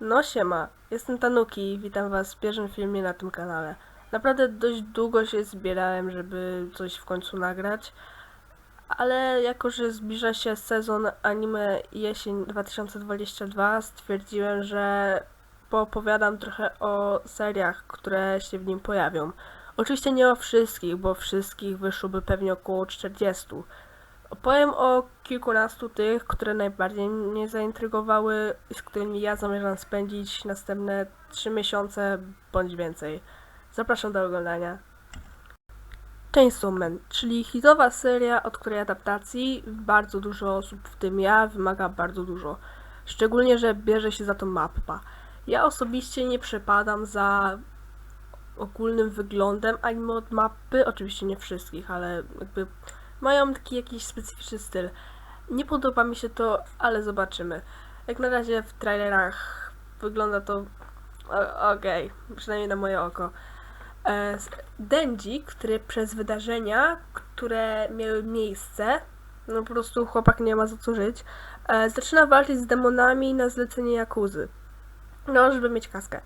No siema, jestem Tanuki i witam was w pierwszym filmie na tym kanale. Naprawdę dość długo się zbierałem, żeby coś w końcu nagrać, ale jako, że zbliża się sezon anime jesień 2022, stwierdziłem, że poopowiadam trochę o seriach, które się w nim pojawią. Oczywiście nie o wszystkich, bo wszystkich wyszłoby pewnie około 40. Opowiem o kilkunastu tych, które najbardziej mnie zaintrygowały i z którymi ja zamierzam spędzić następne 3 miesiące bądź więcej. Zapraszam do oglądania. Chainsaw Man, czyli hitowa seria, od której adaptacji bardzo dużo osób, w tym ja, wymaga bardzo dużo. Szczególnie, że bierze się za to mappa. Ja osobiście nie przepadam za ogólnym wyglądem anime od mapy, oczywiście nie wszystkich, ale jakby mają taki jakiś specyficzny styl. Nie podoba mi się to, ale zobaczymy. Jak na razie w trailerach wygląda to okej, przynajmniej na moje oko. E, Denji, który przez wydarzenia, które miały miejsce, no po prostu chłopak nie ma za co żyć, e, zaczyna walczyć z demonami na zlecenie Jakuzy. No, żeby mieć kaskę.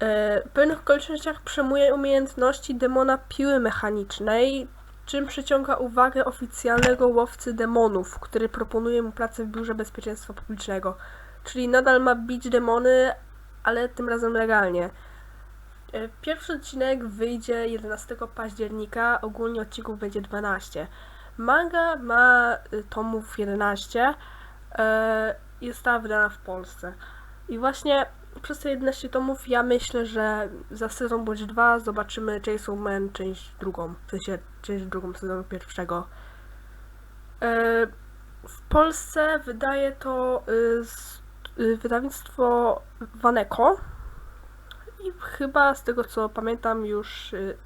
E, W pewnych okolicznościach przejmuje umiejętności demona piły mechanicznej, czym przyciąga uwagę oficjalnego łowcy demonów, który proponuje mu pracę w Biurze Bezpieczeństwa Publicznego. Czyli nadal ma bić demony, ale tym razem legalnie. E, Pierwszy odcinek wyjdzie 11 października, ogólnie odcinków będzie 12. Manga ma y, tomów 11 e, została wydana w Polsce. I właśnie przez te 11 tomów ja myślę, że za sezon bądź dwa zobaczymy Chainsaw Man część drugą, w sensie część drugą sezonu pierwszego. E, W Polsce wydaje to y, y, wydawnictwo Waneko i chyba z tego co pamiętam już y,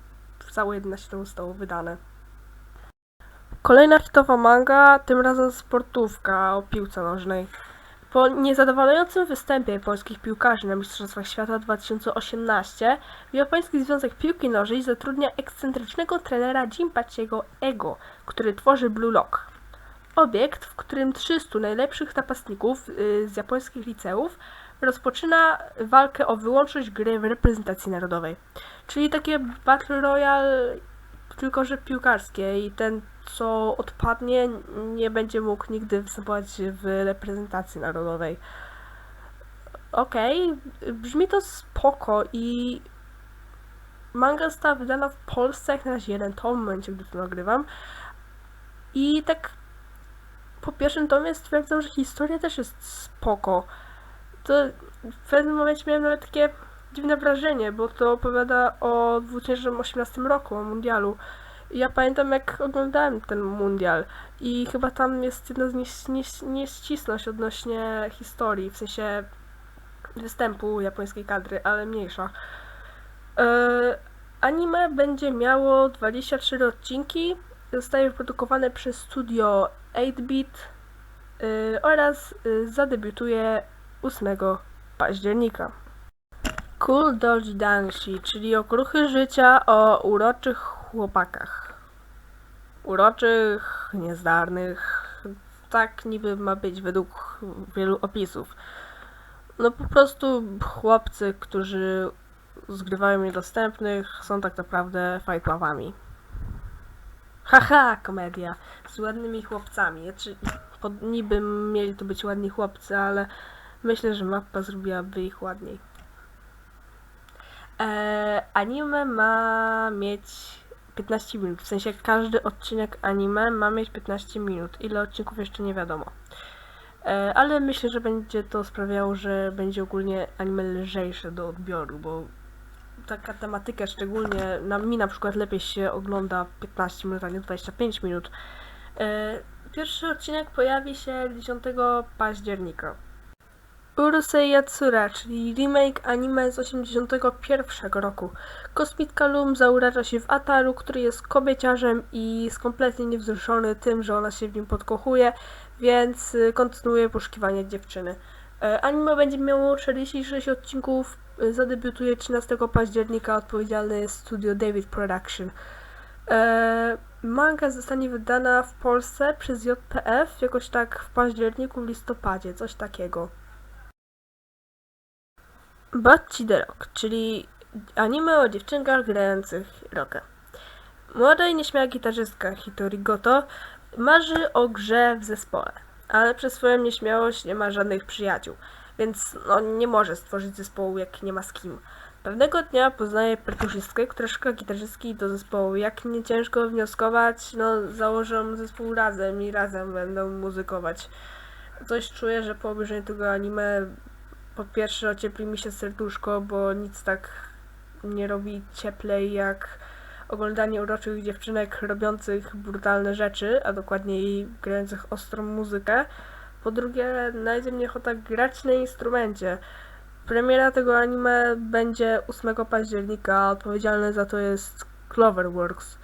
całe 11 tomów zostało wydane. Kolejna hitowa manga, tym razem sportówka o piłce nożnej. Po niezadowalającym występie polskich piłkarzy na Mistrzostwach Świata 2018, Japoński Związek Piłki Nożnej zatrudnia ekscentrycznego trenera Jinpachiego Ego, który tworzy Blue Lock. Obiekt, w którym 300 najlepszych napastników y, z japońskich liceów rozpoczyna walkę o wyłączność gry w reprezentacji narodowej. Czyli takie Battle Royale, tylko że piłkarskie i ten, co odpadnie, nie będzie mógł nigdy występować w reprezentacji narodowej. Okej, brzmi to spoko i manga została wydana w Polsce jak na razie jeden tom, w momencie gdy to nagrywam. I tak po pierwszym tomie stwierdzam, że historia też jest spoko. To w pewnym momencie miałem nawet takie dziwne wrażenie, bo to opowiada o 2018 roku, o mundialu. Ja pamiętam, jak oglądałem ten mundial i chyba tam jest jedna z nieś- nieś- nieścisłość odnośnie historii, w sensie występu japońskiej kadry, ale mniejsza. E, anime będzie miało 24 odcinki, zostaje wyprodukowane przez studio 8-Bit y, oraz y, zadebiutuje 8 października. Cool Doji Danshi, czyli okruchy życia o uroczych chłopakach. Uroczych, niezdarnych. Tak niby ma być według wielu opisów. No po prostu chłopcy, którzy zgrywają niedostępnych, są tak naprawdę fajpławami. Haha, komedia. Z ładnymi chłopcami. Znaczy, pod, niby mieli to być ładni chłopcy, ale myślę, że mappa zrobiłaby ich ładniej. E, anime ma mieć 15 minut. W sensie każdy odcinek anime ma mieć 15 minut. Ile odcinków jeszcze nie wiadomo. E, ale myślę, że będzie to sprawiało, że będzie ogólnie anime lżejsze do odbioru, bo taka tematyka szczególnie na mi na przykład lepiej się ogląda 15 minut, a nie 25 minut. E, pierwszy odcinek pojawi się 10 października. Urusei Yatsura, czyli remake anime z 81 roku. Kosmitka Lum zauracza się w Ataru, który jest kobieciarzem i jest kompletnie niewzruszony tym, że ona się w nim podkochuje, więc y, kontynuuje poszukiwanie dziewczyny. E, Anime będzie miało 46 odcinków, y, zadebiutuje 13 października, odpowiedzialne jest studio David Production. E, Manga zostanie wydana w Polsce przez JPF jakoś tak w październiku, listopadzie, coś takiego. Bocci the Rock, czyli anime o dziewczynkach grających rocka. Młoda i nieśmiała gitarzystka Hitori Goto marzy o grze w zespole, ale przez swoją nieśmiałość nie ma żadnych przyjaciół, więc no, nie może stworzyć zespołu, jak nie ma z kim. Pewnego dnia poznaje perkusistkę, która szuka gitarzystki do zespołu. Jak nie ciężko wnioskować, no założą zespół razem i razem będą muzykować. Coś czuję, że po obejrzeniu tego anime po pierwsze ociepli mi się serduszko, bo nic tak nie robi cieplej jak oglądanie uroczych dziewczynek robiących brutalne rzeczy, a dokładniej grających ostrą muzykę. Po drugie, najdzie mnie ochota grać na instrumencie. Premiera tego anime będzie 8 października, a odpowiedzialny za to jest Cloverworks.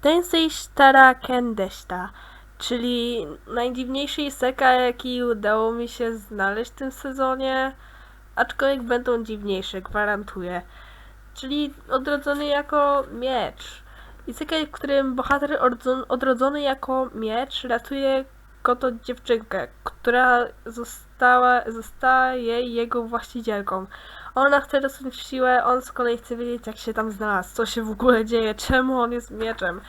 Tensei Shitara Kendeshita, czyli najdziwniejszy iseka, jaki udało mi się znaleźć w tym sezonie, aczkolwiek będą dziwniejsze, gwarantuję. Czyli odrodzony jako miecz. Isekai, w którym bohater odrodzon- odrodzony jako miecz ratuje koto dziewczynkę, która została, zostaje jego właścicielką. Ona chce w siłę, on z kolei chce wiedzieć, jak się tam znalazł, co się w ogóle dzieje, czemu on jest mieczem.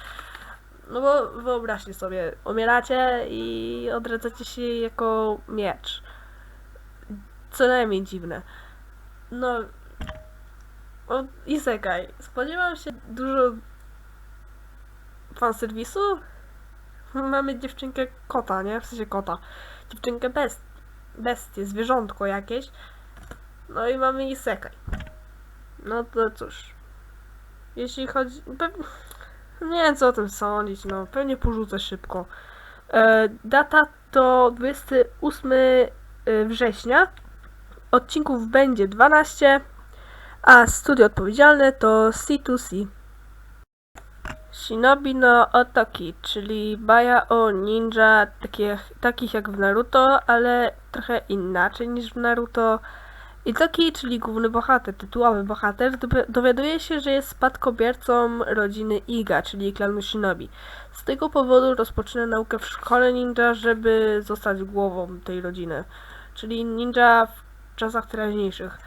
No bo wyobraźcie sobie, umieracie i odradzacie się jako miecz. Co najmniej dziwne. No. O, Isekaj. Spodziewam się dużo fanserwisu. Mamy dziewczynkę kota, nie? W sensie kota. Dziewczynkę best, bestię, zwierzątko jakieś. No i mamy Isekaj. No to cóż. Jeśli chodzi... Nie co o tym sądzić, no. Pewnie porzucę szybko. E, data to 28 września. Odcinków będzie 12, a studio odpowiedzialne to C2C. Shinobi no Otoki, czyli baja o ninja takich, takich jak w Naruto, ale trochę inaczej niż w Naruto. Itoki, czyli główny bohater, tytułowy bohater, dowi- dowiaduje się, że jest spadkobiercą rodziny Iga, czyli klanu Shinobi. Z tego powodu rozpoczyna naukę w szkole ninja, żeby zostać głową tej rodziny. Czyli ninja w czasach teraźniejszych.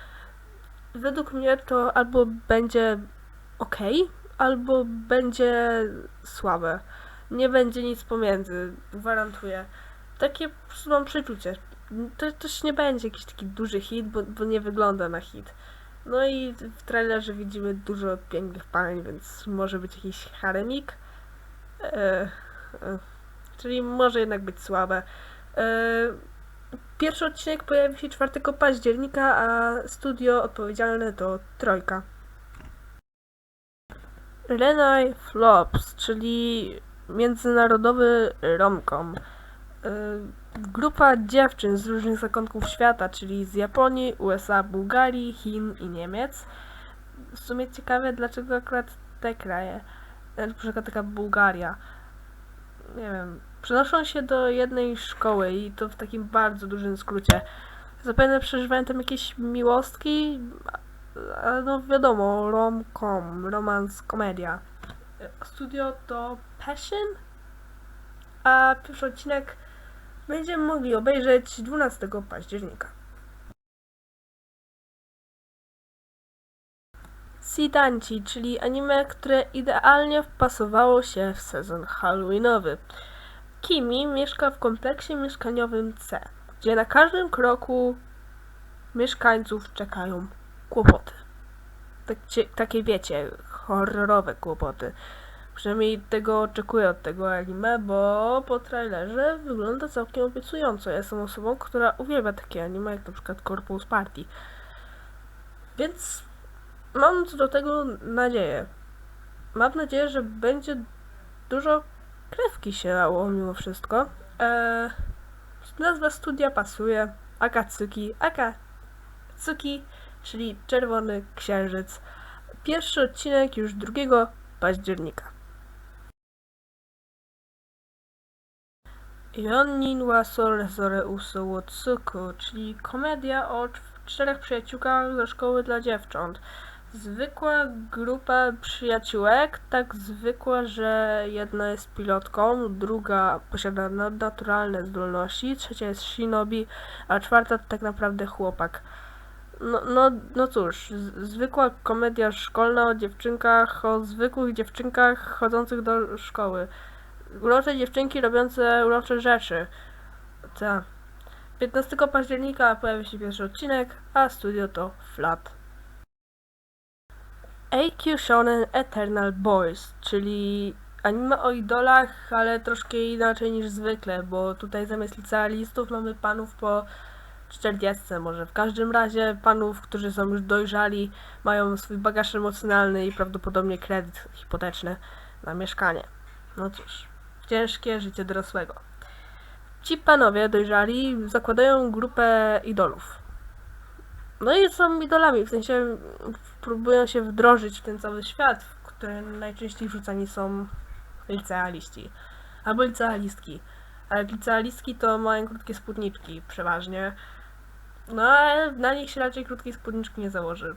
Według mnie to albo będzie ok, albo będzie słabe. Nie będzie nic pomiędzy, gwarantuję. Takie mam przeczucie. To też nie będzie jakiś taki duży hit, bo, bo nie wygląda na hit. No i w trailerze widzimy dużo pięknych pań, więc może być jakiś haremik. E, e, czyli może jednak być słabe. E, Pierwszy odcinek pojawi się 4 października, a studio odpowiedzialne to Trojka. Renai Flops, czyli międzynarodowy romcom. Yy, Grupa dziewczyn z różnych zakątków świata, czyli z Japonii, USA, Bułgarii, Chin i Niemiec. W sumie ciekawe, dlaczego akurat te kraje. Na przykład taka Bułgaria. Nie wiem. Przenoszą się do jednej szkoły i to w takim bardzo dużym skrócie. Zapewne przeżywają tam jakieś miłostki, ale no wiadomo, rom-com, romans, komedia. Studio to Passion, a pierwszy odcinek będziemy mogli obejrzeć 12 października. Sidanci, czyli anime, które idealnie wpasowało się w sezon halloweenowy. Kimi mieszka w kompleksie mieszkaniowym C, gdzie na każdym kroku mieszkańców czekają kłopoty. Takie, takie wiecie, horrorowe kłopoty. Przynajmniej tego oczekuję od tego anime, bo po trailerze wygląda całkiem obiecująco. Ja jestem osobą, która uwielbia takie anime, jak na przykład Corpus Party. Więc mam co do tego nadzieję. Mam nadzieję, że będzie dużo krewki się lało mimo wszystko. Eee, nazwa studia pasuje. Akatsuki. Akatsuki, czyli Czerwony Księżyc. Pierwszy odcinek już 2 października. Yonin wa uso wo tsuku, czyli komedia o cz- czterech przyjaciółkach ze szkoły dla dziewcząt. Zwykła grupa przyjaciółek, tak zwykła, że jedna jest pilotką, druga posiada nadnaturalne zdolności, trzecia jest shinobi, a czwarta to tak naprawdę chłopak. No, no, no cóż, zwykła komedia szkolna o dziewczynkach, o zwykłych dziewczynkach chodzących do szkoły. Urocze dziewczynki robiące urocze rzeczy. Ta. 15 października pojawi się pierwszy odcinek, a studio to Flat. AQ Shonen Eternal Boys, czyli anime o idolach, ale troszkę inaczej niż zwykle, bo tutaj zamiast licealistów mamy panów po 40 może. W każdym razie panów, którzy są już dojrzali, mają swój bagaż emocjonalny i prawdopodobnie kredyt hipoteczny na mieszkanie. No cóż, ciężkie życie dorosłego. Ci panowie dojrzali zakładają grupę idolów. No i są idolami, w sensie próbują się wdrożyć w ten cały świat, w który najczęściej wrzucani są licealiści. Albo licealistki. A jak licealistki to mają krótkie spódniczki przeważnie. No ale na nich się raczej krótkiej spódniczki nie założy.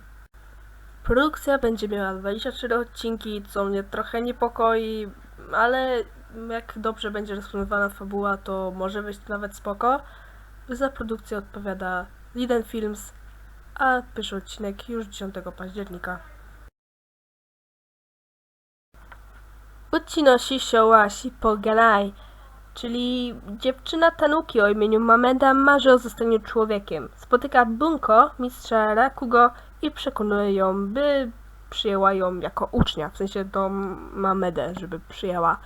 Produkcja będzie miała 24 odcinki, co mnie trochę niepokoi, ale jak dobrze będzie rozplanowana fabuła, to może być nawet spoko. Za produkcję odpowiada Liden Films, a pierwszy odcinek już 10 października. Uchinoshi Showashi Poganai, czyli dziewczyna Tanuki o imieniu Mameda marzy o zostaniu człowiekiem. Spotyka Bunko, mistrza Rakugo i przekonuje ją, by przyjęła ją jako ucznia, w sensie tą Mamedę, żeby przyjęła.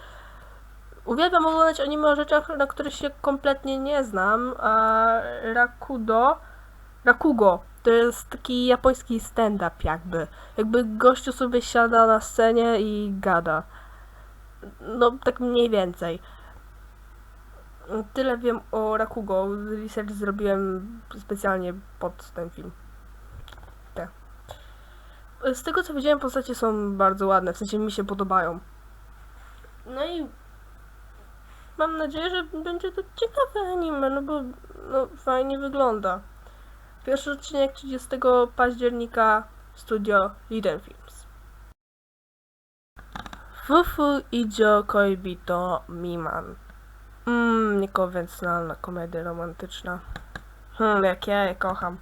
Uwielbiam oglądać anime o rzeczach, na których się kompletnie nie znam, a Rakudo, Rakugo to jest taki japoński stand-up jakby. Jakby gościu sobie siada na scenie i gada. No, tak mniej więcej. Tyle wiem o Rakugo. Research zrobiłem specjalnie pod ten film. Te. Z tego co widziałem, postacie są bardzo ładne, w sensie mi się podobają. No i mam nadzieję, że będzie to ciekawe anime, no bo no, fajnie wygląda. Pierwszy odcinek 30 października Studio Liden Films. Fufu Ijo Koibito Miman. Mmm, niekonwencjonalna komedia romantyczna. Hmm, jak ja je kocham.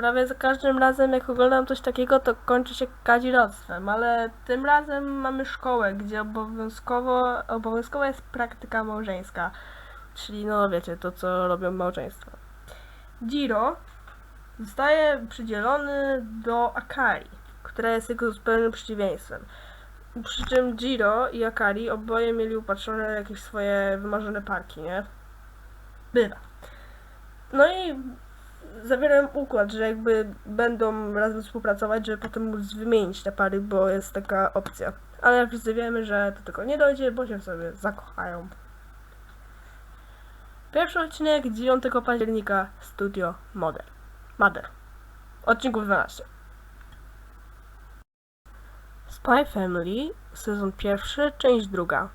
Prawie za każdym razem, jak oglądam coś takiego, to kończy się kadzirodztwem, ale tym razem mamy szkołę, gdzie obowiązkowo, obowiązkowa jest praktyka małżeńska. Czyli, no wiecie, to co robią małżeństwa. Jiro zostaje przydzielony do Akari, która jest jego zupełnym przeciwieństwem. Przy czym Jiro i Akari oboje mieli upatrzone jakieś swoje wymarzone parki, nie? Bywa. No i zawierają układ, że jakby będą razem współpracować, żeby potem móc wymienić te pary, bo jest taka opcja. Ale jak wszyscy wiemy, że do tego nie dojdzie, bo się w sobie zakochają. Pierwszy odcinek 9 października Studio Model. Mother. Odcinków 12. Spy Family, sezon pierwszy, część druga.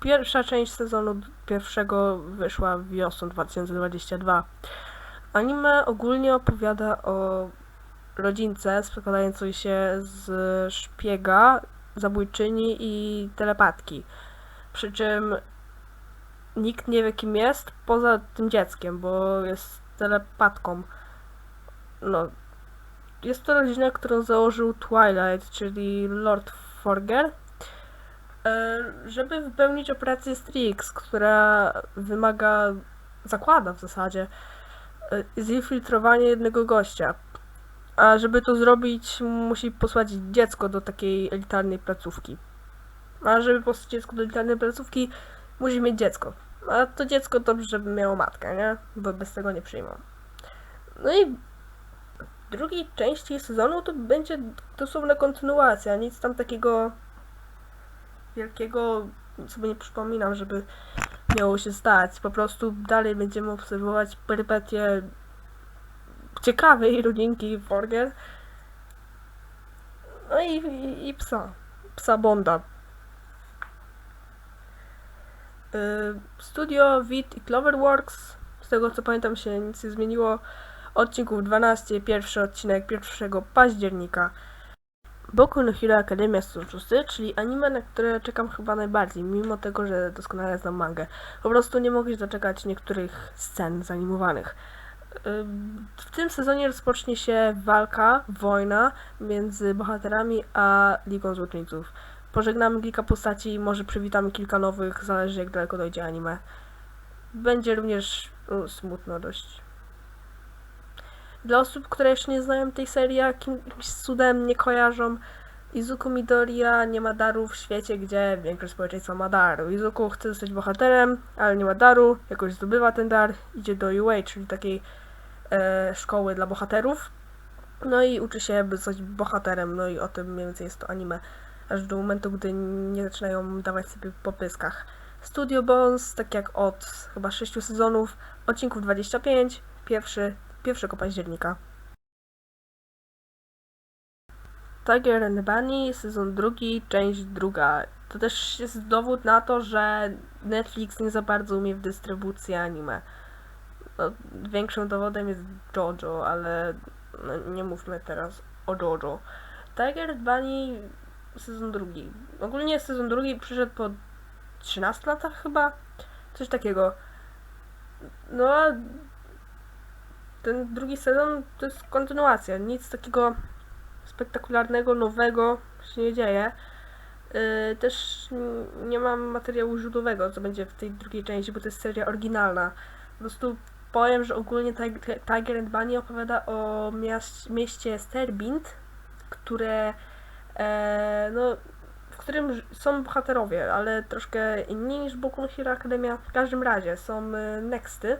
Pierwsza część sezonu pierwszego wyszła wiosną 2022. Anime ogólnie opowiada o rodzince składającej się z szpiega, zabójczyni i telepatki. Przy czym nikt nie wie kim jest poza tym dzieckiem, bo jest telepatką. No, jest to rodzina, którą założył Twilight, czyli Lord Forger, e, żeby wypełnić operację Strix, która wymaga, zakłada w zasadzie, zinfiltrowanie jednego gościa. A żeby to zrobić, musi posłać dziecko do takiej elitarnej placówki. A żeby posłać dziecko do elitarnej placówki, musi mieć dziecko. A to dziecko dobrze, żeby miało matkę, nie? Bo bez tego nie przyjmą. No i drugiej części sezonu to będzie dosłowna kontynuacja, nic tam takiego wielkiego sobie nie przypominam, żeby miało się stać. Po prostu dalej będziemy obserwować perypetie ciekawej rodzinki Forger. No i, i, i psa. Psa Bonda. Y, Studio Wit i Cloverworks. Z tego co pamiętam się nic nie zmieniło. Odcinków 12, pierwszy odcinek 1 października. Boku no Hero Academia sezon 6, czyli anime, na które czekam chyba najbardziej, mimo tego, że doskonale znam mangę. Po prostu nie mogę się doczekać niektórych scen zanimowanych. W tym sezonie rozpocznie się walka, wojna między bohaterami a Ligą Złoczyńców. Pożegnamy kilka postaci, może przywitamy kilka nowych, zależy jak daleko dojdzie anime. Będzie również no, smutno dość. Dla osób, które jeszcze nie znają tej serii, jakimś cudem nie kojarzą, Izuku Midoriya nie ma daru w świecie, gdzie większość społeczeństwa ma dar. Izuku chce zostać bohaterem, ale nie ma daru, jakoś zdobywa ten dar, idzie do UA, czyli takiej e, szkoły dla bohaterów. No i uczy się, by zostać bohaterem, no i o tym mniej więcej jest to anime. Aż do momentu, gdy nie zaczynają dawać sobie po pyskach. Studio Bones, tak jak od chyba 6 sezonów, odcinków 25, pierwszy, 1 października. Tiger and Bunny, sezon drugi, część druga. To też jest dowód na to, że Netflix nie za bardzo umie w dystrybucji anime. No, większym dowodem jest JoJo, ale no, nie mówmy teraz o JoJo. Tiger and Bunny, sezon drugi. Ogólnie sezon drugi przyszedł po 13 latach chyba? Coś takiego. No a ten drugi sezon to jest kontynuacja. Nic takiego spektakularnego, nowego się nie dzieje. Yy, też nie mam materiału źródłowego, co będzie w tej drugiej części, bo to jest seria oryginalna. Po prostu powiem, że ogólnie Tig- Tiger and Bunny opowiada o miast- mieście Sterbind, które e, no, w którym są bohaterowie, ale troszkę inni niż Boku no Hero Academia. W każdym razie są y, Nexty,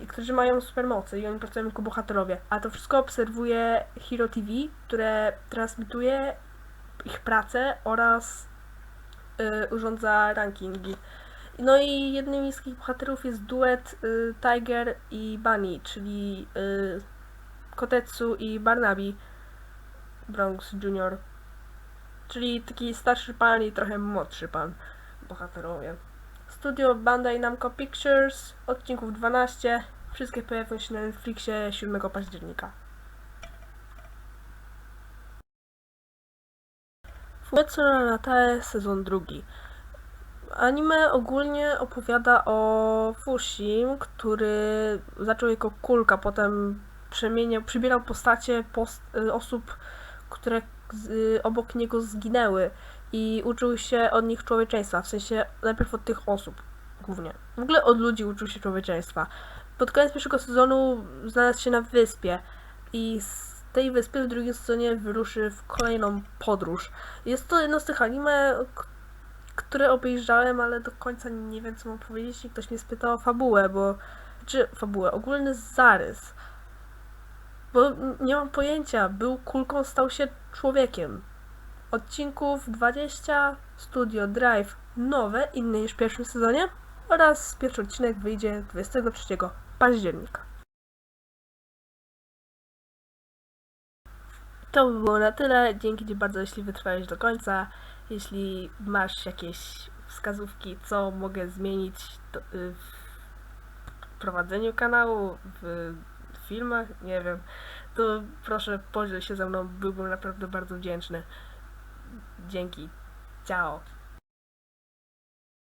i którzy mają supermocy i oni pracują jako bohaterowie. A to wszystko obserwuje Hero TV, które transmituje ich pracę oraz y, urządza rankingi. No i jednym z tych bohaterów jest duet y, Tiger i Bunny, czyli y, Kotetsu i Barnaby Bronx Jr. Czyli taki starszy pan i trochę młodszy pan bohaterowie. Studio Bandai Namco Pictures, odcinków 12. Wszystkie pojawią się na Netflixie 7 października. Fumetsu Natae sezon drugi. Anime ogólnie opowiada o Fushim, który zaczął jako kulka, potem przemieniał, przybierał postacie post, y, osób, które obok niego zginęły i uczył się od nich człowieczeństwa, w sensie najpierw od tych osób głównie. W ogóle od ludzi uczył się człowieczeństwa. Pod koniec pierwszego sezonu znalazł się na wyspie i z tej wyspy w drugim sezonie wyruszy w kolejną podróż. Jest to jedno z tych anime, które obejrzałem, ale do końca nie wiem co mam powiedzieć i ktoś mnie spytał o fabułę, bo... czy fabułę, ogólny zarys. Bo nie mam pojęcia, był kulką, stał się człowiekiem. Odcinków 20, Studio Drive nowe, inne niż w pierwszym sezonie oraz pierwszy odcinek wyjdzie 23 października. To by było na tyle. Dzięki Ci bardzo, jeśli wytrwałeś do końca. Jeśli masz jakieś wskazówki, co mogę zmienić y, w prowadzeniu kanału, w filmach, nie wiem, to proszę podziel się ze mną. Byłbym naprawdę bardzo wdzięczny. Dzięki. Ciao.